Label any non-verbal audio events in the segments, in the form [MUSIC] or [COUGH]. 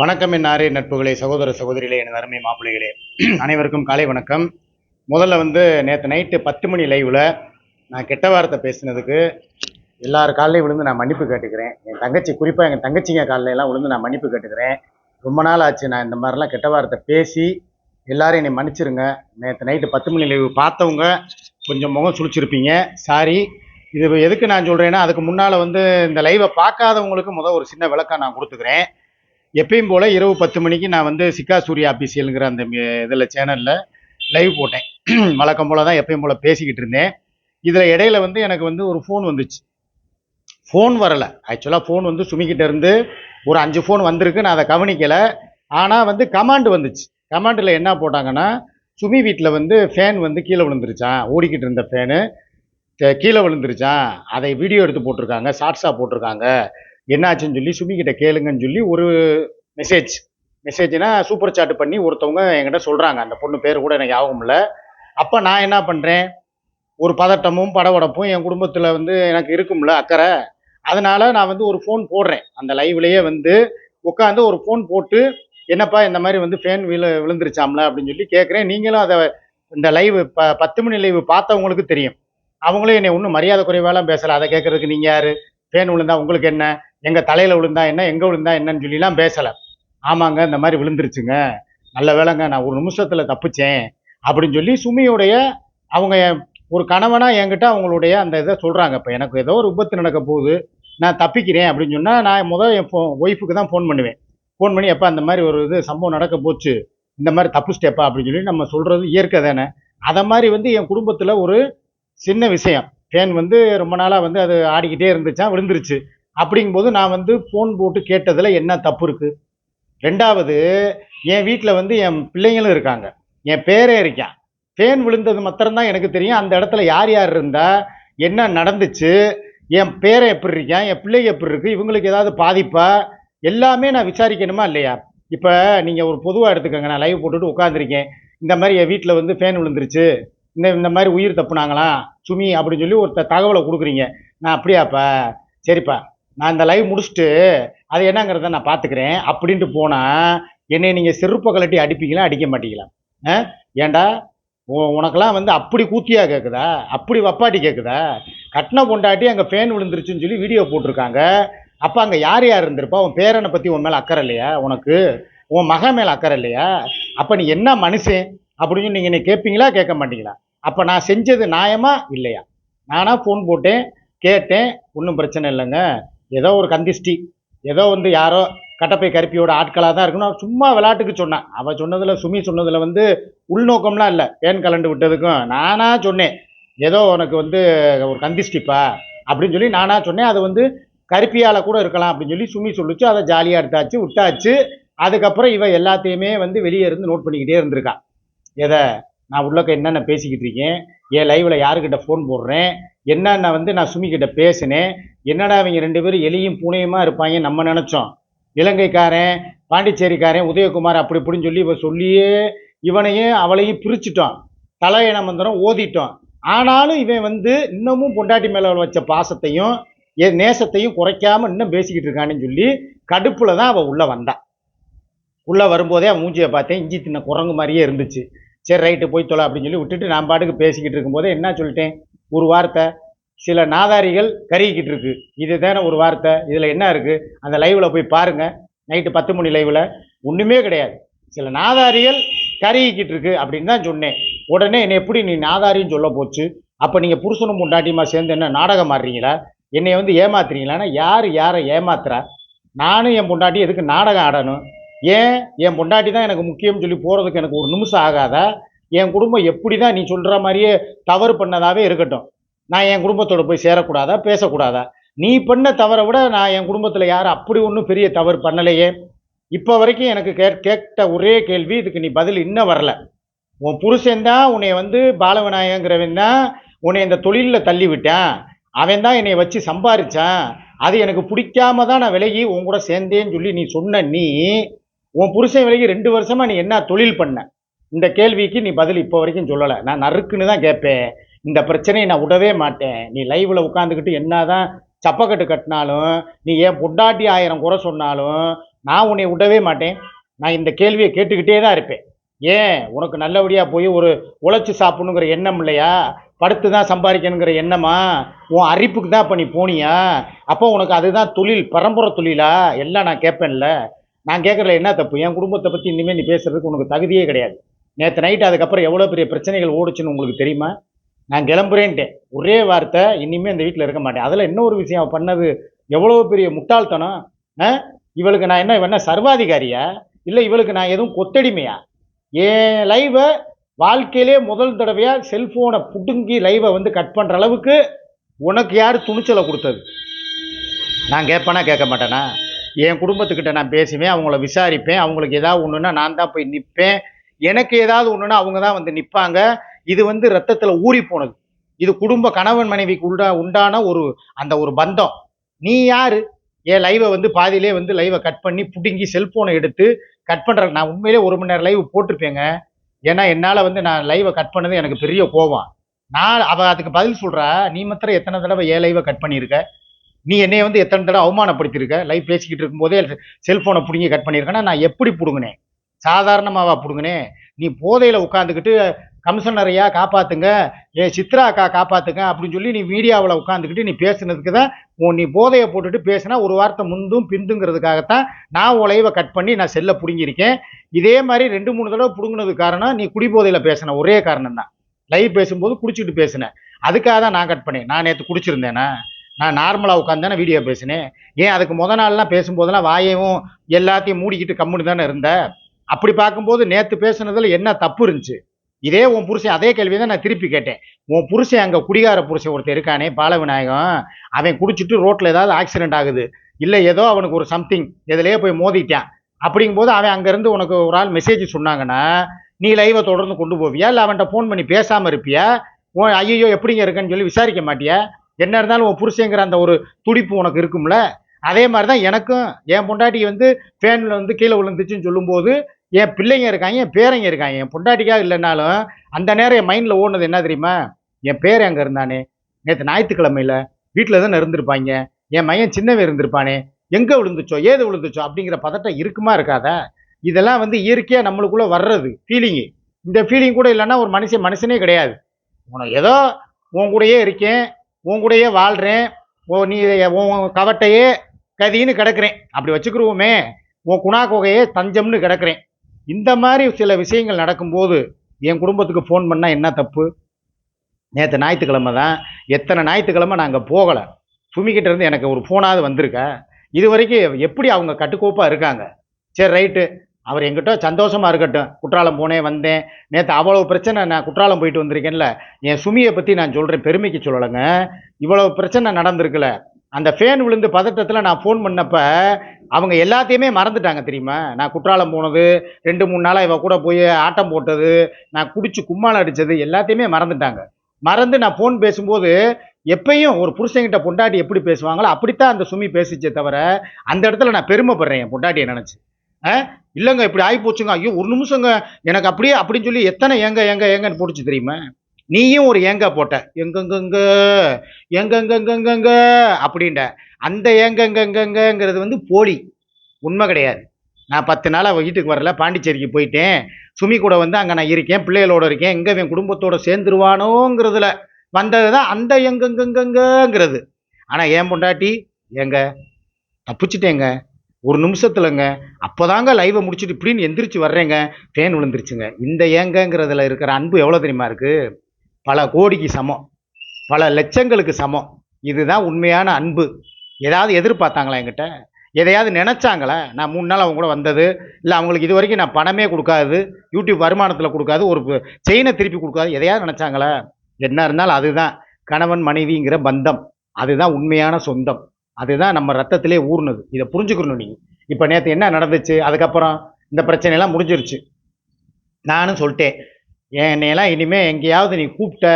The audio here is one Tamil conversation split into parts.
வணக்கம் என்னாரே நட்புகளே சகோதர சகோதரிகளே என் அருமை மாப்பிள்ளைகளே. அனைவருக்கும் காலை வணக்கம். முதல்ல வந்து நேற்று நைட்டு பத்து மணி லைவில் நான் கெட்ட வார்த்தை பேசினதுக்கு எல்லார் காலையும் விழுந்து நான் மன்னிப்பு கேட்டுக்கிறேன். என் தங்கச்சி குறிப்பாக எங்கள் தங்கச்சிங்க காலையில எல்லாம் விழுந்து நான் மன்னிப்பு கேட்டுக்கிறேன். ரொம்ப நாள் ஆச்சு நான் இந்த மாதிரிலாம் கெட்ட வார்த்தை பேசி எல்லாரும் என்னை மன்னிச்சிருங்க. நேற்று நைட்டு பத்து மணி லைவ் பார்த்தவங்க கொஞ்சம் முகம் சுழிச்சிருப்பீங்க. சாரி இது எதுக்கு நான் சொல்கிறேன்னா அதுக்கு முன்னால் வந்து இந்த லைவை பார்க்காதவங்களுக்கு முதல் ஒரு சின்ன விளக்கம் நான் கொடுத்துக்கிறேன். எப்பயும் போல் இரவு பத்து மணிக்கு நான் வந்து சிக்கா சூர்யா அபிஷியலுங்கிற அந்த இதில் சேனலில் லைவ் போட்டேன். [CLEARS THROAT] வழக்கம் போல் தான் எப்பயும் போல் பேசிக்கிட்டு இருந்தேன். இதில் இடையில வந்து எனக்கு வந்து ஒரு ஃபோன் வந்துச்சு. ஃபோன் வரலை. ஆக்சுவலாக ஃபோன் வந்து சுமிக்கிட்ட இருந்து ஒரு அஞ்சு ஃபோன் வந்திருக்கு. நான் அதை கவனிக்கலை. ஆனால் வந்து கமாண்டு வந்துச்சு. கமாண்டில் என்ன போட்டாங்கன்னா சுமி வீட்டில் வந்து ஃபேன் வந்து கீழே விழுந்துருச்சான் ஓடிக்கிட்டு இருந்த ஃபேனு கீழே விழுந்துருச்சான் அதை வீடியோ எடுத்து போட்டிருக்காங்க. ஷார்ட்ஸாக போட்டிருக்காங்க. என்னாச்சுன்னு சொல்லி சுமி கிட்ட கேளுங்கன்னு சொல்லி ஒரு மெசேஜ் மெசேஜ்னா சூப்பர் சாட் பண்ணி ஒருத்தவங்க என்கிட்ட சொல்கிறாங்க அந்த பொண்ணு பேர் கூட எனக்கு ஆகும் இல்லை. அப்போ நான் என்ன பண்ணுறேன் ஒரு பதட்டமும் படவடப்பும் என் குடும்பத்தில் வந்து எனக்கு இருக்கும்ல அக்கறை. அதனால நான் வந்து ஒரு ஃபோன் போடுறேன். அந்த லைவ்லேயே வந்து உட்காந்து ஒரு ஃபோன் போட்டு என்னப்பா இந்த மாதிரி வந்து ஃபேன் விழு விழுந்துருச்சாம்ல? அப்படின்னு சொல்லி கேட்குறேன் நீங்களும் அதை இந்த லைவ் ப பத்து மணி லைவ் பார்த்தவங்களுக்கு தெரியும். அவங்களும் என்னை ஒன்றும் மரியாதை குறைவாலாம் பேசலை. அதை கேட்குறதுக்கு நீங்கள் யார்? ஃபேன் விழுந்தா உங்களுக்கு என்ன? எங்கள் தலையில் விழுந்தா என்ன எங்கே விழுந்தா என்னன்னு சொல்லிலாம் பேசலை. ஆமாங்க இந்த மாதிரி விழுந்துருச்சுங்க. நல்ல வேலைங்க நான் ஒரு நிமிஷத்தில் தப்பிச்சேன். அப்படின்னு சொல்லி சுமியுடைய அவங்க ஒரு கணவனாக என்கிட்ட அவங்களுடைய அந்த இதை சொல்கிறாங்க இப்போ எனக்கு ஏதோ ஒரு விபத்து நடக்க போகுது நான் தப்பிக்கிறேன் அப்படின்னு சொன்னால் நான் முதல் என் ஃபோ ஒய்ஃபுக்கு தான் ஃபோன் பண்ணுவேன். ஃபோன் பண்ணி எப்போ அந்த மாதிரி ஒரு இது சம்பவம் நடக்க போச்சு. இந்த மாதிரி தப்பு ஸ்டெப்பா அப்படின்னு சொல்லி நம்ம சொல்கிறது இயற்கை தானே. அதை மாதிரி வந்து என் குடும்பத்தில் ஒரு சின்ன விஷயம். ஃபேன் வந்து ரொம்ப நாளாக வந்து அது ஆடிக்கிட்டே இருந்துச்சா விழுந்துருச்சு. அப்படிங்கும்போது நான் வந்து ஃபோன் போட்டு கேட்டதில் என்ன தப்பு இருக்குது ரெண்டாவது என் வீட்டில் வந்து என் பிள்ளைங்களும் இருக்காங்க. என் பேரே இருக்கான். ஃபேன் விழுந்தது மாத்திரம்தான் எனக்கு தெரியும். அந்த இடத்துல யார் யார் இருந்தா என்ன நடந்துச்சு என் பேரை எப்படி இருக்கான் என் பிள்ளைங்க எப்படி இருக்குது இவங்களுக்கு ஏதாவது பாதிப்பா? எல்லாமே நான் விசாரிக்கணுமா இல்லையா? இப்போ நீங்கள் ஒரு பொதுவாக எடுத்துக்கோங்க. நான் லைவ் போட்டுட்டு உட்காந்துருக்கேன் இந்த மாதிரி என் வீட்டில் வந்து ஃபேன் விழுந்துருச்சு. இந்த இந்த மாதிரி உயிர் தப்புனாங்களாம் சுமி அப்படின்னு சொல்லி ஒரு தகவலை கொடுக்குறீங்க. நான் அப்படியாப்பா? சரிப்பா. நான் இந்த லைவ் முடிச்சுட்டு அது என்னங்கிறத நான் பார்த்துக்கிறேன். அப்படின்ட்டு போனால் என்னை நீங்கள் செருப்பை கலட்டி அடிப்பீங்களா அடிக்க மாட்டீங்களா? ஆ? உ- உனக்கெல்லாம் வந்து அப்படி கூத்தியா கேட்குதா அப்படி வப்பாட்டி கேட்குதா கட்டின பொண்டாட்டி அங்கே ஃபேன் விழுந்துருச்சுன்னு சொல்லி வீடியோ போட்டிருக்காங்க. அப்போ அங்கே யார் யார் இருந்திருப்பா? உன் பேரனை பற்றி உன் மேலே அக்கறை இல்லையா? உனக்கு? உன் மகன் மேலே அக்கறை இல்லையா? அப்போ நீ என்ன மனுஷன்? அப்படின்னு நீங்கள் என்னை கேட்பீங்களா கேட்க மாட்டீங்களா? அப்போ நான் செஞ்சது நியாயமா இல்லையா? நானாக ஃபோன் போட்டேன் கேட்டேன் ஒன்றும் பிரச்சனை இல்லைங்க. ஏதோ ஒரு கந்திஷ்டி ஏதோ வந்து யாரோ கட்டப்பை கருப்பியோட ஆட்களாக தான் இருக்கணும். சும்மா விளையாட்டுக்கு சொன்னான் அவள் சொன்னதில் சுமி சொன்னதில் வந்து உள்நோக்கம்லாம் இல்லை. பேன் கலண்டு விட்டதுக்கும் நானாக சொன்னேன். ஏதோ உனக்கு வந்து ஒரு கந்திஷ்டிப்பா அப்படின்னு சொல்லி நானாக சொன்னேன். அது வந்து கருப்பியால் கூட இருக்கலாம் அப்படின்னு சொல்லி சுமி சொல்லிச்சு. அதை ஜாலியாக எடுத்தாச்சு விட்டாச்சு. அதுக்கப்புறம் இவ எல்லாத்தையுமே வந்து வெளியே இருந்து நோட் பண்ணிக்கிட்டே இருந்திருக்கா. எதை? நான் உள்ளக்க என்னென்ன பேசிக்கிட்டு இருக்கேன்? என் லைவில் யாருக்கிட்ட ஃபோன் போடுறேன்? என்னென்ன வந்து நான் சுமிக்கிட்ட பேசினேன்? என்னடா அவங்க ரெண்டு பேரும் எலியும் பூனையுமா இருப்பாங்க நம்ம நினச்சோம். இலங்கைக்காரன் பாண்டிச்சேரிக்காரன் உதயகுமார் அப்படி இப்படின்னு சொல்லி இவ சொல்லியே இவனையும் அவளையும் பிரிச்சுட்டோம் தலையின மந்திரம் ஓதிட்டோம் ஆனாலும் இவன் வந்து இன்னமும் பொண்டாட்டி மேலே வச்ச பாசத்தையும் என் நேசத்தையும் குறைக்காம இன்னும் பேசிக்கிட்டு இருக்கான்னு சொல்லி கடுப்பில் தான் அவள் உள்ளே வந்தாள் உள்ளே வரும்போதே அவன் மூஞ்சியை பார்த்தேன். இஞ்சி தின்ன குரங்கு மாதிரியே இருந்துச்சு. சரி ரைட்டு போய் தொலை அப்படின்னு சொல்லி விட்டுட்டு நான் பாட்டுக்கு பேசிக்கிட்டு இருக்கும்போது என்ன சொல்லிட்டேன்? ஒரு வார்த்தை. சில நாதாரிகள் கருகிக்கிட்டு இருக்கு இது தானே ஒரு வார்த்தை. இதில் என்ன இருக்கு? அந்த லைவில் போய் பாருங்க. நைட்டு பத்து மணி லைவில் ஒன்றுமே கிடையாது. சில நாதாரிகள் கருகிக்கிட்டு இருக்கு அப்படின்னு தான் சொன்னேன். உடனே என்னை எப்படி நீ நாதாரின்னு சொல்ல போச்சு? அப்போ நீங்கள் புருஷனும் பொண்டாட்டியுமா சேர்ந்து என்ன நாடகம் ஆடுறீங்களா? என்னை வந்து ஏமாத்துறீங்களான்னா யார்? யாரை ஏமாத்துறா? நானும் என் பொண்டாட்டி எதுக்கு நாடகம் ஆடணும்? ஏன்? என் பொண்டாட்டி தான் எனக்கு முக்கியம்னு சொல்லி போகிறதுக்கு எனக்கு ஒரு நிமிஷம் ஆகாதா? என் குடும்பம் எப்படி தான் நீ சொல்கிற மாதிரியே தவறு பண்ணதாகவே இருக்கட்டும். நான் என் குடும்பத்தோடு போய் சேரக்கூடாதா பேசக்கூடாதா? நீ பண்ண தவறை விட நான் என் குடும்பத்தில் யாரும் அப்படி ஒன்றும் பெரிய தவறு பண்ணலையே. இப்போ வரைக்கும் எனக்கு கே கேட்ட ஒரே கேள்வி இதுக்கு நீ பதில் இன்னும் வரல. உன் புருஷன் தான் உன்னை வந்து பாலவிநாயகங்கிறவன் தான் உன்னை இந்த தொழிலில் தள்ளி விட்டான் அவன் தான் என்னை வச்சு சம்பாரித்தான் அது எனக்கு பிடிக்காம தான் நான் விலகி உன் கூட சேர்ந்தேன்னு சொல்லி நீ சொன்ன நீ உன் புருஷன் விலகி ரெண்டு வருஷமாக நீ என்ன தொழில் பண்ண? இந்த கேள்விக்கு நீ பதில் இப்போ வரைக்கும் சொல்லலை. நான் நறுக்குன்னு தான் கேட்பேன் இந்த பிரச்சனையை நான் விடவே மாட்டேன். நீ லைவில் உட்காந்துக்கிட்டு என்ன தான் சப்பக்கட்டு கட்டினாலும் நீ ஏன் பொண்டாட்டி ஆயிரம் குறை சொன்னாலும் நான் உன்னை விடவே மாட்டேன். நான் இந்த கேள்வியை கேட்டுக்கிட்டே தான் இருப்பேன். ஏன்? உனக்கு நல்லபடியாக போய் ஒரு உழைச்சி சாப்பிடணுங்கிற எண்ணம் இல்லையா? படுத்து தான் சம்பாதிக்கணுங்கிற எண்ணமா? உன் அரிப்புக்கு தான் இப்போ நீ போனியா? அப்போ உனக்கு அதுதான் தொழில் பரம்பரை தொழிலா? எல்லாம் நான் கேட்பேன்ல. நான் கேட்குறதுல என்ன தப்பு? என் குடும்பத்தை பற்றி இனிமேல் நீ பேசுறதுக்கு உனக்கு தகுதியே கிடையாது. நேற்று நைட்டு அதுக்கப்புறம் எவ்வளோ பெரிய பிரச்சனைகள் ஓடுச்சுன்னு உங்களுக்கு தெரியுமா? நான் கிளம்புறேன்ட்டேன். ஒரே வார்த்தை இனிமேல் இந்த வீட்டில் இருக்க மாட்டேன். அதில் இன்னொரு விஷயம்? பண்ணது எவ்வளோ பெரிய முட்டாள்தனம்? இவளுக்கு நான் என்ன என்ன சர்வாதிகாரியா? இல்லை இவளுக்கு நான் எதுவும் கொத்தடிமையா? என் லைவை வாழ்க்கையிலே முதல் தடவையாக செல்ஃபோனை புடுங்கி லைவை வந்து கட் பண்ணுற அளவுக்கு உனக்கு யார் துணிச்சலை கொடுத்தது? நான் கேட்பேனா கேட்க மாட்டேனா? என் குடும்பத்துக்கிட்ட நான் பேசுவேன் அவங்கள விசாரிப்பேன் அவங்களுக்கு ஏதாவது ஒன்றுன்னா நான் தான் போய் நிற்பேன் எனக்கு ஏதாவது ஒன்றுன்னா அவங்க தான் வந்து நிற்பாங்க இது வந்து ரத்தத்தில் ஊறி போனது. இது குடும்ப கணவன் மனைவிக்கு உண்டா உண்டான ஒரு அந்த ஒரு பந்தம். நீ யாரு? என் லைவை வந்து பாதியிலே வந்து லைவை கட் பண்ணி பிடுங்கி செல்ஃபோனை எடுத்து கட் பண்ணுற நான் உண்மையிலே ஒரு மணி நேரம் லைவ் போட்டிருப்பேங்க. ஏன்னா என்னால் வந்து நான் லைவை கட் பண்ணது எனக்கு பெரிய கோவம் நான் அவள் அதுக்கு பதில் சொல்கிறா நீ மாத்திரம் எத்தனை தடவை ஏன் லைவை கட் பண்ணியிருக்க? நீ என்னைய வந்து எத்தனை தடவை அவமானப்படுத்தியிருக்க? லைவ் பேசிக்கிட்டு இருக்கும்போதே செல்ஃபோனை பிடுங்கி கட் பண்ணியிருக்கேன்னா நான் எப்படி பிடுங்கினேன்? சாதாரணமாவா பிடுங்கினேன்? நீ போதையில் உட்காந்துக்கிட்டு கமிஷனரையா காப்பாத்துங்க? ஏ சித்ரா அக்கா காப்பாத்துங்க அப்படின்னு சொல்லி நீ மீடியாவில் உட்காந்துக்கிட்டு நீ பேசுனதுக்கு தான் உன் நீ போதையை போட்டுட்டு பேசினா ஒரு வார்த்தை முந்தும் பிந்துங்கிறதுக்காகத்தான் நான் உழைவை கட் பண்ணி நான் செல்லை பிடுங்கியிருக்கேன். இதே மாதிரி ரெண்டு மூணு தடவை பிடுங்கினது காரணம் நீ குடிபோதையில் பேசின ஒரே காரணம் தான் லைவ் பேசும்போது குடிச்சிட்டு பேசினேன் அதுக்காக தான் நான் கட் பண்ணேன். நான் நேற்று குடிச்சிருந்தேனா? நான் நார்மலாக உட்காந்துதானே வீடியோ பேசினேன். ஏன் அதுக்கு முத நாள்லாம் பேசும்போதெல்லாம் வாயையும் எல்லாத்தையும் மூடிக்கிட்டு கம்முன்னு தானே இருந்த? அப்படி பார்க்கும்போது நேற்று பேசுனதில் என்ன தப்பு இருந்துச்சு? இதே உன் புருஷன் அதே கேள்வி தான் நான் திருப்பி கேட்டேன். உன் புருஷன் அங்கே குடிகார புருஷன் ஒருத்தர் இருக்கானே பாலவிநாயகம். அவன் குடிச்சிட்டு ரோட்டில் ஏதாவது ஆக்சிடென்ட் ஆகுது. இல்லை ஏதோ அவனுக்கு ஒரு சம்திங் எதுலேயே போய் மோதிட்டான். அப்படிங்கும்போது அவன் அங்கேருந்து உனக்கு ஒரு ஆள் மெசேஜ் சொன்னாங்கன்னா நீ லைவை தொடர்ந்து கொண்டு போவியா? இல்லை அவன்கிட்ட ஃபோன் பண்ணி பேசாமல் இருப்பியா? உன் ஐயோ எப்படிங்க இருக்கேன்னு சொல்லி விசாரிக்க மாட்டியா? என்ன இருந்தாலும் உன் புருஷங்கிற அந்த ஒரு துடிப்பு உனக்கு இருக்கும்ல? அதே மாதிரி தான் எனக்கும். என் பொண்டாட்டி வந்து ஃபேனில் வந்து கீழே விழுந்துச்சுன்னு சொல்லும்போது என் பிள்ளைங்க இருக்காங்க என் பேரங்க இருக்காங்க. என் பொண்டாட்டிக்காக இல்லைனாலும் அந்த நேரம் என் மைண்டில் ஓடுனது என்ன தெரியுமா? என் பேர் அங்கே இருந்தானே. நேற்று ஞாயிற்றுக்கிழமையில் வீட்டில் தானே இருந்திருப்பாங்க. என் மையன் சின்னவன் இருந்திருப்பானே. எங்கே விழுந்துச்சோ ஏது விழுந்துச்சோ அப்படிங்கிற பதட்டம் இருக்குமா இருக்காதா? இதெல்லாம் வந்து இயற்கையாக நம்மளுக்குள்ளே வர்றது ஃபீலிங்கு இந்த ஃபீலிங் கூட இல்லைன்னா ஒரு மனுஷன் மனுஷனே கிடையாது. உனக்கு ஏதோ உன் கூடயே இருக்கேன் உன் கூடயே வாழ்கிறேன் ஓ நீ உன் கவட்டையே கதின்னு கிடக்குறேன். அப்படி வச்சுக்கிருவோமே. உன் குணா குகையே தஞ்சம்னு கிடக்குறேன். இந்த மாதிரி சில விஷயங்கள் நடக்கும்போது என் குடும்பத்துக்கு ஃபோன் பண்ணால் என்ன தப்பு? நேற்று ஞாயிற்றுக்கிழமை தான். எத்தனை ஞாயிற்றுக்கிழமை நாங்கள் போகலை. சுமிக்கிட்ட இருந்து எனக்கு ஒரு ஃபோனாவது வந்திருக்கா. இது வரைக்கும் எப்படி அவங்க கட்டுக்கோப்பாக இருக்காங்க? சரி ரைட்டு அவர் எங்கிட்ட சந்தோஷமாக இருக்கட்டும். குற்றாலம் போனேன் வந்தேன். நேற்று அவ்வளோ பிரச்சனை நான் குற்றாலம் போயிட்டு வந்திருக்கேன்ல. என் சுமியை பற்றி நான் சொல்கிறேன் பெருமைக்கு சொல்லலைங்க. இவ்வளோ பிரச்சனை நடந்திருக்குல்ல அந்த ஃபேன் விழுந்து பதட்டத்தில் நான் ஃபோன் பண்ணப்ப அவங்க எல்லாத்தையுமே மறந்துட்டாங்க தெரியுமா? நான் குற்றாலம் போனது ரெண்டு மூணு நாளாக இவ கூட போய் ஆட்டம் போட்டது நான் குடிச்சு கும்மாளம் அடித்தது எல்லாத்தையுமே மறந்துட்டாங்க. மறந்து நான் ஃபோன் பேசும்போது எப்பயும் ஒரு புருஷன்கிட்ட பொண்டாட்டி எப்படி பேசுவாங்களோ அப்படித்தான் அந்த சுமி பேசிச்சே தவிர அந்த இடத்துல நான் பெருமைப்படுறேன் என் பொண்டாட்டியை நினச்சி. ஆ? இல்லைங்க இப்படி ஆகி போச்சுங்க ஐயோ ஒரு நிமிஷங்க. எனக்கு அப்படியே அப்படின்னு சொல்லி எத்தனை ஏங்க ஏங்க ஏங்கன்னு போட்டுச்சு தெரியுமா? நீயும் ஒரு ஏங்க போட்ட. எங்கெங்கங்க? எங்கங்கங்கங்கங்க அப்படின்ட அந்த ஏங்கங்கங்கங்கிறது வந்து போலி. உண்மை கிடையாது. நான் பத்து நாளாக வீட்டுக்கு வரல பாண்டிச்சேரிக்கு போயிட்டேன். சுமி கூட வந்து அங்கே நான் இருக்கேன் பிள்ளைகளோட இருக்கேன். எங்கே என் குடும்பத்தோட சேர்ந்துருவானோங்கிறதுல வந்தது தான் அந்த எங்கங்கங்கங்கங்கிறது ஆனால் ஏன் பொண்டாட்டி? ஏங்க தப்பிச்சிட்டேங்க. ஒரு நிமிஷத்துலங்க. அப்போதாங்க லைவை முடிச்சுட்டு இப்படின்னு எந்திரிச்சு வர்றேங்க. ஃபேன் விழுந்துருச்சுங்க. இந்த ஏங்கங்கிறதுல இருக்கிற அன்பு எவ்வளோ தெரியுமா இருக்குது பல கோடிக்கு சமம். பல லட்சங்களுக்கு சமம். இதுதான் உண்மையான அன்பு. ஏதாவது எதிர்பார்த்தாங்களா என்கிட்ட? எதையாவது நினச்சாங்களா? நான் மூணு நாள் அவங்க கூட வந்தது. இல்லை அவங்களுக்கு இது வரைக்கும் நான் பணமே கொடுக்காது. யூடியூப் வருமானத்தில் கொடுக்காது. ஒரு செயினை திருப்பி கொடுக்காது. எதையாவது நினச்சாங்களே? என்ன இருந்தாலும் அதுதான். கணவன் மனைவிங்கிற பந்தம். அதுதான் உண்மையான சொந்தம். அதுதான் நம்ம ரத்தத்திலே ஊர்னது. இதை புரிஞ்சுக்கணும் நீங்கள் இப்போ நேற்று என்ன நடந்துச்சு? அதுக்கப்புறம் இந்த பிரச்சனையெல்லாம் முடிஞ்சிருச்சு. நானும் சொல்லிட்டேன். என்னையெல்லாம் இனிமேல் எங்கேயாவது நீ கூப்பிட்ட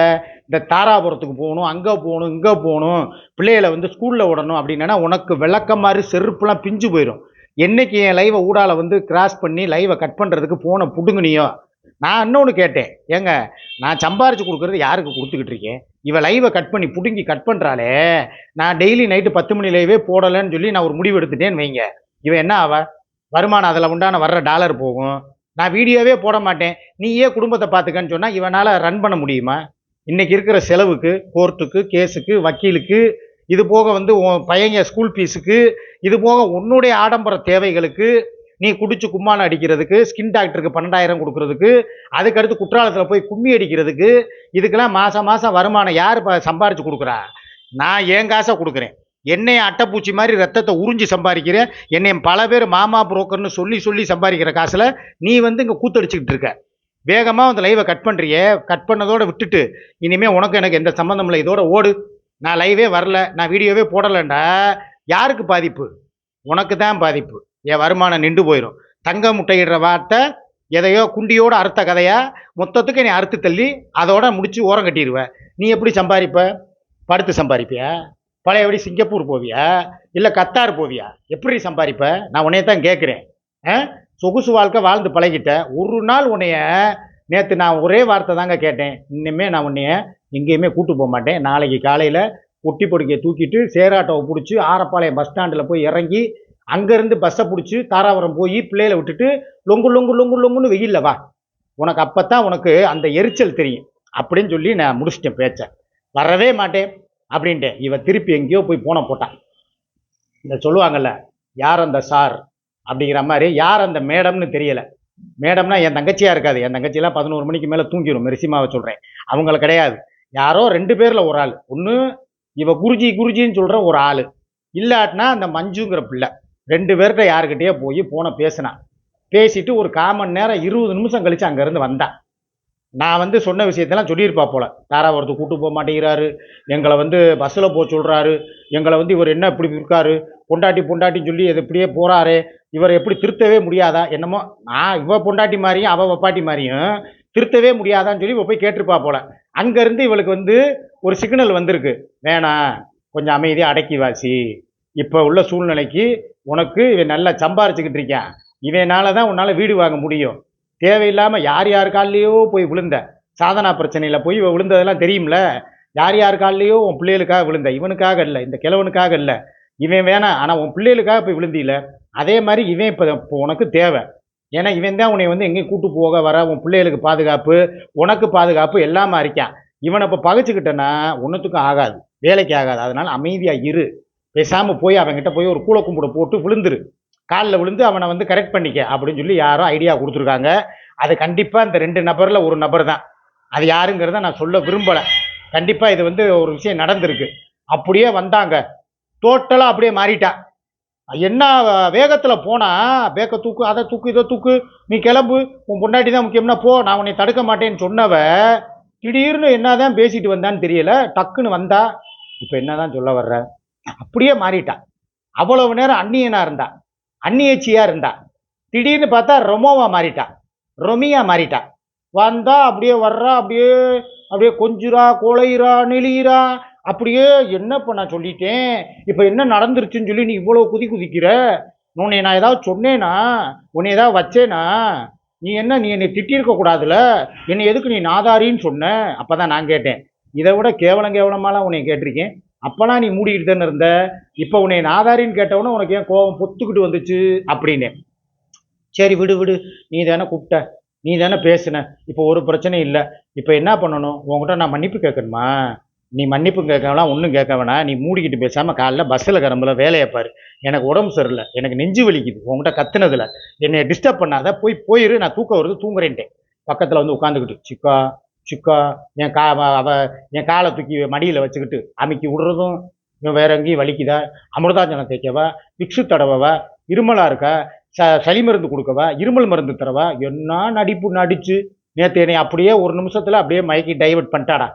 இந்த தாராபுரத்துக்கு போகணும் அங்கே போகணும் இங்கே போகணும் பிள்ளைகளை வந்து ஸ்கூலில் விடணும் அப்படின்னா உனக்கு விளக்கம் மாதிரி செருப்புலாம் பிஞ்சு போயிடும் என்றைக்கு என் லைவை ஊடால வந்து கிராஸ் பண்ணி லைவை கட் பண்ணுறதுக்கு ஃபோனை பிடுங்கினியோ? நான் இன்னொன்று கேட்டேன். ஏங்க நான் சம்பாரிச்சு கொடுக்குறது யாருக்கு கொடுத்துக்கிட்டு இருக்கேன்? இவள் லைவை கட் பண்ணி பிடுங்கி கட் பண்ணுறாளே நான் டெய்லி நைட்டு பத்து மணி லைவே போடலைன்னு சொல்லி நான் ஒரு முடிவு எடுத்துட்டேன்னு வைங்க. இவன் என்ன ஆவ? வருமானம் அதில் உண்டான வர்ற டாலர் போகும். நான் வீடியோவே போட மாட்டேன். நீயே குடும்பத்தை பார்த்துக்கன்னு சொன்னால் இவனால் ரன் பண்ண முடியுமா? இன்றைக்கி இருக்கிற செலவுக்கு கோர்ட்டுக்கு கேஸுக்கு வக்கீலுக்கு இது போக வந்து உன் பையங்க ஸ்கூல் ஃபீஸுக்கு இது போக உன்னுடைய ஆடம்பர தேவைகளுக்கு நீ குடிச்சு கும்மாளம் அடிக்கிறதுக்கு ஸ்கின் டாக்டருக்கு பன்னெண்டாயிரம் கொடுக்கறதுக்கு அதுக்கடுத்து குற்றாலத்தில் போய் கும்மி அடிக்கிறதுக்கு இதுக்கெல்லாம் மாதம் மாதம் வருமானம் யார் இப்போ சம்பாரிச்சு கொடுக்குறா? நான் என் காசை கொடுக்குறேன்? என்னைய அட்டைப்பூச்சி மாதிரி ரத்தத்தை உறிஞ்சி சம்பாதிக்கிற என்னை பல பேர் மாமா புரோக்கர்னு சொல்லி சொல்லி சம்பாதிக்கிற காசில் நீ வந்து இங்கே கூத்தடிச்சுக்கிட்டு இருக்க. வேகமாக அந்த லைவை கட் பண்ணுறியே கட் பண்ணதோட விட்டுட்டு இனிமேல் உனக்கு எனக்கு எந்த சம்மந்தம் இல்லை. இதோட ஓடு. நான் லைவே வரல. நான் வீடியோவே போடலைண்டா. யாருக்கு பாதிப்பு? உனக்கு தான் பாதிப்பு. என் வருமானம் நின்று போயிடும் தங்க முட்டையிடுற வார்த்தை எதையோ குண்டியோட அறுத்த கதையாக மொத்தத்துக்கு நீ அறுத்து தள்ளி அதோட முடித்து ஓரம் கட்டிடுவேன் நீ எப்படி சம்பாதிப்ப? படுத்து சம்பாதிப்பியா? பழையபடி சிங்கப்பூர் போவியா? இல்லை கத்தார் போவியா? எப்படி சம்பாதிப்ப நான் உன்னைய தான் கேட்குறேன் சொகுசு வாழ்க்கை வாழ்ந்து பழகிட்ட. ஒரு நாள் உன்னைய நேற்று நான் ஒரே வார்த்தை தாங்க கேட்டேன். இன்னுமே நான் உன்னைய எங்கேயுமே கூட்டு போக மாட்டேன். நாளைக்கு காலையில் ஒட்டி பொடிக்கையை தூக்கிட்டு சேராட்டோவை பிடிச்சி ஆரப்பாளையம் பஸ் ஸ்டாண்டில் போய் இறங்கி அங்கேருந்து பஸ்ஸை பிடிச்சி தாராபுரம் போய் பிள்ளையில விட்டுட்டு லொங்கு லொங்கு லொங்கு லொங்குன்னு வெயில்ல வா. உனக்கு அப்போ தான் உனக்கு அந்த எரிச்சல் தெரியும். அப்படின்னு சொல்லி நான் முடிச்சிட்டேன் பேச்சை. வரவே மாட்டேன். அப்படின்ட்டு இவன் திருப்பி எங்கேயோ போய் போன போட்டான். இந்த சொல்லுவாங்கல்ல யார் அந்த சார்? அப்படிங்கிற மாதிரி யார் அந்த மேடம்னு தெரியலை. மேடம்னா என் தங்கச்சியாக இருக்காது. என் தங்கச்சியெல்லாம் பதினோரு மணிக்கு மேலே தூங்கிடும் மெரிசிமாவை சொல்கிறேன் அவங்கள கிடையாது. யாரோ ரெண்டு பேரில் ஒரு ஆள். ஒன்று இவ குருஜி குருஜின்னு சொல்கிற ஒரு ஆள். இல்லாட்டினா அந்த மஞ்சுங்கிற பிள்ளை ரெண்டு பேர்கிட்ட யாருக்கிட்டேயோ போய் போன பேசினான் பேசிட்டு ஒரு காமன் நேரம் இருபது நிமிஷம் கழித்து அங்கேருந்து வந்தான் நான் வந்து சொன்ன விஷயத்தெல்லாம் சொல்லியிருப்பா போல. ஒருத்தர் கூட்டு போக மாட்டேங்கிறாரு. எங்களை வந்து பஸ்ஸில் போக சொல்கிறாரு எங்களை வந்து இவர் என்ன இப்படி இருக்காரு? பொண்டாட்டி பொண்டாட்டின்னு சொல்லி இது இப்படியே போகிறாரு இவர் எப்படி திருத்தவே முடியாதா? என்னமோ நான் இவ பொண்டாட்டி மாதிரியும் அவள் வப்பாட்டி மாதிரியும் திருத்தவே முடியாதான்னு சொல்லி போய் கேட்டிருப்பா போல. அங்கேருந்து இவளுக்கு வந்து ஒரு சிக்னல் வந்திருக்கு. வேணாம் கொஞ்சம் அமைதியாக அடக்கி வாசி. இப்போ உள்ள சூழ்நிலைக்கு உனக்கு இவன் நல்லா சம்பாரிச்சுக்கிட்டு இருக்கேன் இவனால தான் உன்னால் வீடு வாங்க முடியும். தேவையில்லாமல் யார் யார் கால்லையோ போய் விழுந்த சாதனா பிரச்சனையில் போய் விழுந்ததெல்லாம் தெரியும்ல? யார் யார் கால்லையோ உன் பிள்ளைகளுக்காக விழுந்த இவனுக்காக இல்லை இந்த கிழவனுக்காக இல்லை இவன் வேணாம் ஆனால் உன் பிள்ளைகளுக்காக போய் விழுந்தியில அதே மாதிரி இவன் இப்போ இப்போ உனக்கு தேவை. ஏன்னா இவன் தான் உன்னை வந்து எங்கேயும் கூட்டு போக வர உன் பிள்ளைகளுக்கு பாதுகாப்பு உனக்கு பாதுகாப்பு எல்லாமே இருக்கான். இவனை இப்போ பகைச்சிக்கிட்டேன்னா ஒன்றுத்துக்கும் ஆகாது வேலைக்கு ஆகாது. அதனால் அமைதியாக இரு. பேசாமல் போய் அவன்கிட்ட போய் ஒரு கூழ கும்பிட போட்டு விழுந்துரு. காலில் விழுந்து அவனை வந்து கரெக்ட் பண்ணிக்க அப்படின்னு சொல்லி யாரோ ஐடியா கொடுத்துருக்காங்க. அது கண்டிப்பாக இந்த ரெண்டு நபரில் ஒரு நபர் தான். அது யாருங்கிறத நான் சொல்ல விரும்பலை. கண்டிப்பாக இது வந்து ஒரு விஷயம் நடந்திருக்கு. அப்படியே வந்தாங்க. டோட்டலாக அப்படியே மாறிட்டா. என்ன வேகத்தில் போனால் வேக தூக்கு அதை தூக்கு இதை தூக்கு நீ கிளம்பு உன் பொண்டாட்டி தான் முக்கியம்னா போ நான் உன்னை தடுக்க மாட்டேன்னு சொன்னவ திடீர்னு என்னதான் பேசிட்டு வந்தான்னு தெரியல டக்குன்னு வந்தா இப்போ என்னதான் சொல்ல வர்ற? அப்படியே மாறிட்டா. அவ்வளவு நேரம் அந்நியனாக இருந்தா. அந்நியச்சியாக இருந்தா. திடீர்னு பார்த்தா ரொமோவாக மாறிட்டா. ரொமியா மாறிட்டா. வந்தா அப்படியே வர்றா அப்படியே அப்படியே கொஞ்சுறா கொலையிறா நெளியிறா. அப்படியே என்னப்பா நான் சொல்லிட்டேன்? இப்போ என்ன நடந்துருச்சுன்னு சொல்லி நீ இவ்வளோ குதி குதிக்கிற? உன்னை நான் ஏதாவது சொன்னேனா? உன்னை ஏதாவது வச்சேனா? நீ என்ன நீ என்னை திட்டியிருக்க கூடாதுல? என்னை எதுக்கு நீ நாதாரின்னு சொன்ன? அப்போ தான் நான் கேட்டேன். இதை விட கேவலம் கேவலமாலாம் உன்னை கேட்டிருக்கேன். அப்போலாம் நீ மூடிக்கிட்டு தானே இருந்த? இப்போ உன்னை நாதாரின்னு கேட்டவொன்னே உனக்கு ஏன் கோபம் பொத்துக்கிட்டு வந்துச்சு? அப்படின்னு. சரி விடு விடு. நீ தானே கூப்பிட்ட. நீ தானே பேசுன. இப்போ ஒரு பிரச்சனையும் இல்லை. இப்போ என்ன பண்ணணும்? உன்கிட்ட நான் மன்னிப்பு கேட்கணுமா? நீ மன்னிப்பு கேட்கலாம் ஒன்றும் கேட்க வேணாம். நீ மூடிக்கிட்டு பேசாமல் காலைல பஸ்ஸில் கிளம்புல வேலையை பாரு. எனக்கு உடம்பு சரியில்லை. எனக்கு நெஞ்சு வலிக்குது. உன்கிட்ட கத்துனதுல. என்னை டிஸ்டர்ப் பண்ணாத. போய் போயிரு. நான் தூக்கம் வருது. தூங்குறேன்ட்டேன். பக்கத்தில் வந்து உட்காந்துக்கிட்டு சிக்கா சிக்கா என் கா அவ- என் காலை தூக்கி மடியில் வச்சுக்கிட்டு அமைக்கி விடுறதும் இவன் வேற எங்கேயும் வலிக்குதா? அமிர்தாஞ்சனம் தேய்க்கவா? விக்ஸு தடவவா? இருமலாக இருக்கா? ச சளி மருந்து கொடுக்கவா? இருமல் மருந்து தரவா? என்ன நடிப்பு நடிச்சு நேற்று என்னை அப்படியே ஒரு நிமிஷத்தில் அப்படியே மயக்கி டைவர்ட் பண்ணிட்டாடா.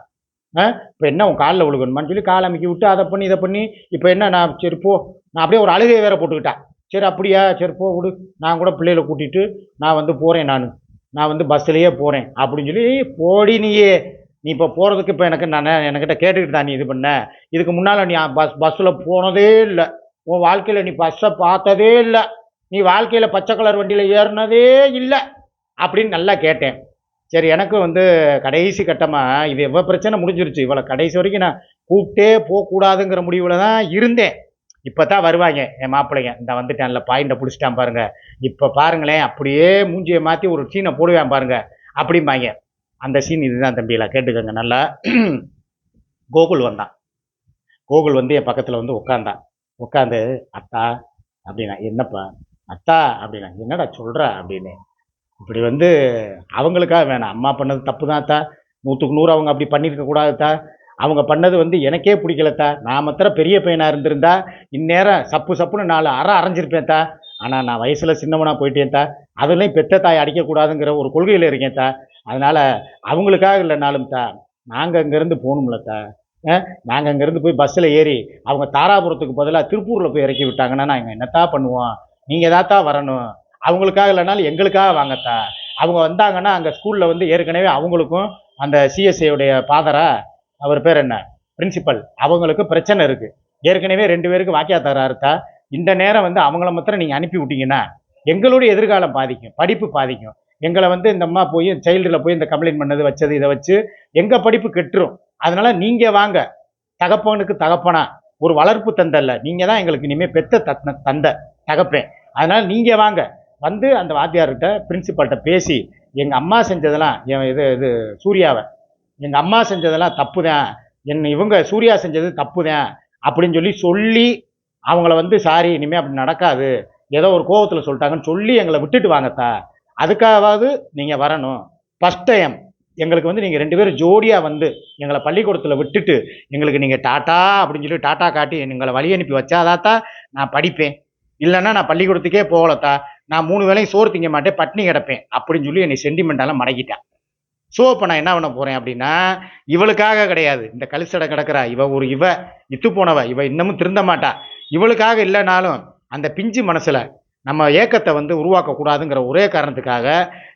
ஆ? இப்போ என்ன உன் காலில் விழுகணுமான்னு சொல்லி கால் அமுக்கி விட்டு அதை பண்ணி இதை பண்ணி இப்போ என்ன நான் சரி போ. நான் அப்படியே ஒரு அழுகையை வேற போட்டுக்கிட்டேன் சரி அப்படியா? சரி போ விடு. நான் கூட பிள்ளைகளை கூட்டிகிட்டு நான் வந்து போகிறேன் நான். நான் வந்து பஸ்ஸுலேயே போகிறேன் அப்படின்னு சொல்லி போடி நீயே. நீ இப்போ போகிறதுக்கு இப்போ எனக்கு நான் என்கிட்ட கேட்டுக்கிட்டு தான் நீ இது பண்ண. இதுக்கு முன்னால் நீ பஸ் பஸ்ஸில் போனதே இல்லை. உன் வாழ்க்கையில் நீ பஸ்ஸை பார்த்ததே இல்லை. நீ வாழ்க்கையில் பச்சை கலர் வண்டியில் ஏறினதே இல்லை. அப்படின்னு நல்லா கேட்டேன். சரி எனக்கு வந்து கடைசி கட்டமாக இது எவ்வளோ பிரச்சனை முடிஞ்சிருச்சு. இவ்வளோ கடைசி வரைக்கும் நான் கூப்பிட்டே போகக்கூடாதுங்கிற முடிவில் தான் இருந்தேன். இப்போ தான் வருவாங்க. என் மாப்பிள்ளைங்க. இந்த வந்துட்டேன்ல பாயிண்ட்டை பிடிச்சிட்டான் பாருங்க. இப்போ பாருங்களேன் அப்படியே மூஞ்சியை மாற்றி ஒரு சீனை போடுவேன் பாருங்க. அப்படிம்பாங்க. அந்த சீன் இதுதான் தம்பியில கேட்டுக்கோங்க நல்லா. கோகுல் வந்தான். கோகுல் வந்து என் பக்கத்தில் வந்து உட்காந்தான் உட்காந்து அத்தா அப்படின்னா என்னப்பா? அத்தா அப்படின்னா என்னடா சொல்கிற அப்படின்னு. இப்படி வந்து அவங்களுக்காக வேணாம். அம்மா பண்ணது தப்பு தான் அத்தா. நூற்றுக்கு நூறு அவங்க அப்படி பண்ணியிருக்க கூடாதுத்தா அவங்க பண்ணது வந்து எனக்கே பிடிக்கலத்தா. நான் மாத்திரம் பெரிய பையனாக இருந்திருந்தா இந்நேரம் சப்பு சப்புன்னு நாலு அற அரைஞ்சிருப்பேன்த்தா. ஆனால் நான் வயசில் சின்னவனாக போயிட்டேன்த்தா. அதுலேயும் பெத்த தாய் அடிக்கக்கூடாதுங்கிற ஒரு கொள்கையில் இருக்கேன்த்தா. அதனால் அவங்களுக்காக இல்லைனாலும் தா நாங்கள் அங்கேருந்து போகணும்லத்தா. நாங்கள் அங்கேருந்து போய் பஸ்ஸில் ஏறி அவங்க தாராபுரத்துக்கு பதிலாக திருப்பூரில் போய் இறக்கி விட்டாங்கன்னா நாங்கள் என்னத்தா பண்ணுவோம்? நீங்கள் தாத்தா வரணும். அவங்களுக்காக இல்லைனாலும் எங்களுக்காக வாங்கத்தா. அவங்க வந்தாங்கன்னா அங்கே ஸ்கூலில் வந்து ஏற்கனவே அவங்களுக்கும் அந்த சிஎஸ்ஐயுடைய ஃபாதராக அவர் பேர் என்ன? பிரின்சிபல் அவங்களுக்கு பிரச்சனை இருக்குது ஏற்கனவே ரெண்டு பேருக்கு வாக்கியா தராருத்தா இந்த நேரம் வந்து அவங்கள மாத்திரம் நீங்கள் அனுப்பி விட்டீங்கன்னா எங்களுடைய எதிர்காலம் பாதிக்கும். படிப்பு பாதிக்கும். எங்களை வந்து இந்த அம்மா போய் சைல்டில் போய் இந்த கம்ப்ளைண்ட் பண்ணது வச்சது இதை வச்சு எங்கள் படிப்பு கெட்டுரும். அதனால நீங்கள் வாங்க. தகப்பனுக்கு தகப்பனா. ஒரு வளர்ப்பு தந்தை இல்லை. நீங்கள் தான் எங்களுக்கு இனிமேல் பெத்த தத் தந்தை தகப்பேன். அதனால் நீங்கள் வாங்க. வந்து அந்த வாத்தியார்கிட்ட பிரின்சிபால்கிட்ட பேசி எங்கள் அம்மா செஞ்சதெல்லாம் என் இது இது சூர்யாவை எங்கள் அம்மா செஞ்சதெல்லாம் தப்பு தான் என் இவங்க சூர்யா செஞ்சது தப்பு தான் அப்படின்னு சொல்லி சொல்லி அவங்கள வந்து சாரி இனிமேல் அப்படி நடக்காது. ஏதோ ஒரு கோவத்தில் சொல்லிட்டாங்கன்னு சொல்லி எங்களை விட்டுட்டு வாங்கத்தா அதுக்காகவாவது நீங்கள் வரணும். ஃபஸ்ட் டைம் எங்களுக்கு வந்து நீங்கள் ரெண்டு பேரும் ஜோடியாக வந்து எங்களை பள்ளிக்கூடத்தில் விட்டுட்டு எங்களுக்கு நீங்கள் டாட்டா அப்படின்னு சொல்லி டாட்டா காட்டி எங்களை வழி அனுப்பி வச்சாதாத்தா நான் படிப்பேன். இல்லைன்னா நான் பள்ளிக்கூடத்துக்கே போகலத்தா நான் மூணு வேளையும் சோறு திங்க மாட்டேன் பட்னி கிடப்பேன் அப்படின்னு சொல்லி என்னை சென்டிமெண்டாலாம் மடக்கிட்டேன் ஸோ இப்போ நான் என்ன பண்ண போகிறேன் அப்படின்னா இவளுக்காக கிடையாது. இந்த கலிசடை கிடக்கிறா. இவ ஒரு இவ இத்து போனவ. இவ இன்னமும் திருந்த மாட்டா. இவளுக்காக இல்லைனாலும் அந்த பிஞ்சு மனசில் நம்ம ஏக்கத்தை வந்து உருவாக்கக்கூடாதுங்கிற ஒரே காரணத்துக்காக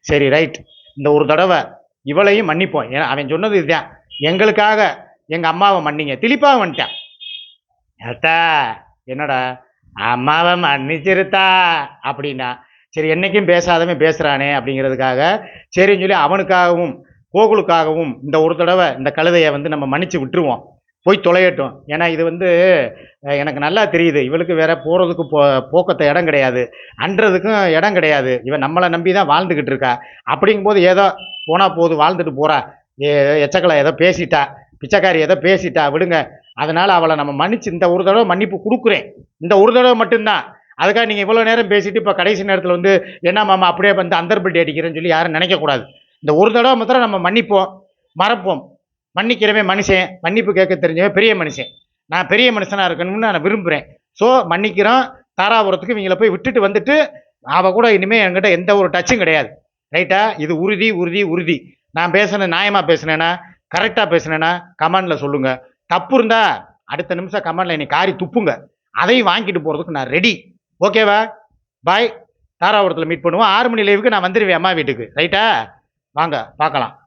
சரி ரைட் இந்த ஒரு தடவை இவளையும் மன்னிப்போம். ஏன்னா அவன் சொன்னது இதுதான். எங்களுக்காக எங்கள் அம்மாவை மன்னிங்க. திலிப்பாக வந்துட்டான். அத்தா என்னடா? அம்மாவை மன்னிச்சிருத்தா? அப்படின்னா சரி என்னைக்கும் பேசாதவன் பேசுகிறானே அப்படிங்கிறதுக்காக சரின்னு சொல்லி அவனுக்காகவும் கோகுலுக்காகவும் இந்த ஒரு தடவை இந்த கழுதையை வந்து நம்ம மன்னிச்சு விட்டுருவோம். போய் தொலையட்டும். ஏன்னா இது வந்து எனக்கு நல்லா தெரியுது. இவளுக்கு வேற போகிறதுக்கு போ போக்கத்த இடம் கிடையாது. அன்றதுக்கும் இடம் கிடையாது. இவன் நம்மளை நம்பி தான் வாழ்ந்துக்கிட்டு இருக்கா. அப்படிங்கும்போது ஏதோ போனால் போது வாழ்ந்துட்டு போகிறா ஏ எச்சக்கலை ஏதோ பேசிட்டா. பிச்சைக்காரி ஏதோ பேசிட்டா. விடுங்க. அதனால் அவளை நம்ம மன்னிச்சு இந்த ஒரு தடவை மன்னிப்பு கொடுக்குறேன். இந்த ஒரு தடவை மட்டும்தான். அதுக்காக நீங்கள் இவ்வளோ நேரம் பேசிட்டு இப்போ கடைசி நேரத்தில் வந்து என்ன மாமா அப்படியே வந்து அந்தர்பட்டி அடிக்கிறேன்னு சொல்லி யாரும் நினைக்கக்கூடாது. இந்த ஒரு தடவை மாத்திரம் நம்ம மன்னிப்போம் மறப்போம். மன்னிக்கிறவன் மனுஷன் மன்னிப்பு கேட்க தெரிஞ்சவன் பெரிய மனுஷன். நான் பெரிய மனுஷனாக இருக்கணும்னு நான் விரும்புகிறேன் ஸோ மன்னிக்கிறோம் தாராபுரத்துக்கு இவங்களை போய் விட்டுட்டு வந்துட்டு அவள் கூட இனிமேல் என்கிட்ட எந்த ஒரு டச்சும் கிடையாது. ரைட்டா இது உறுதி உறுதி உறுதி. நான் பேசுனது நியாயமாக பேசுனேன்னா கரெக்டாக பேசுனேன்னா கமெண்டில் சொல்லுங்கள் தப்பு இருந்தால் அடுத்த நிமிஷம் கமெண்டில் என்னை காரி துப்புங்க. அதையும் வாங்கிட்டு போகிறதுக்கு நான் ரெடி ஓகேவா பாய் தாராபுரத்தில் மீட் பண்ணுவோம். ஆறு மணி லைவுக்கு நான் வந்துடுவேன் அம்மா வீட்டுக்கு. ரைட்டா வாங்க பார்க்கலாம்.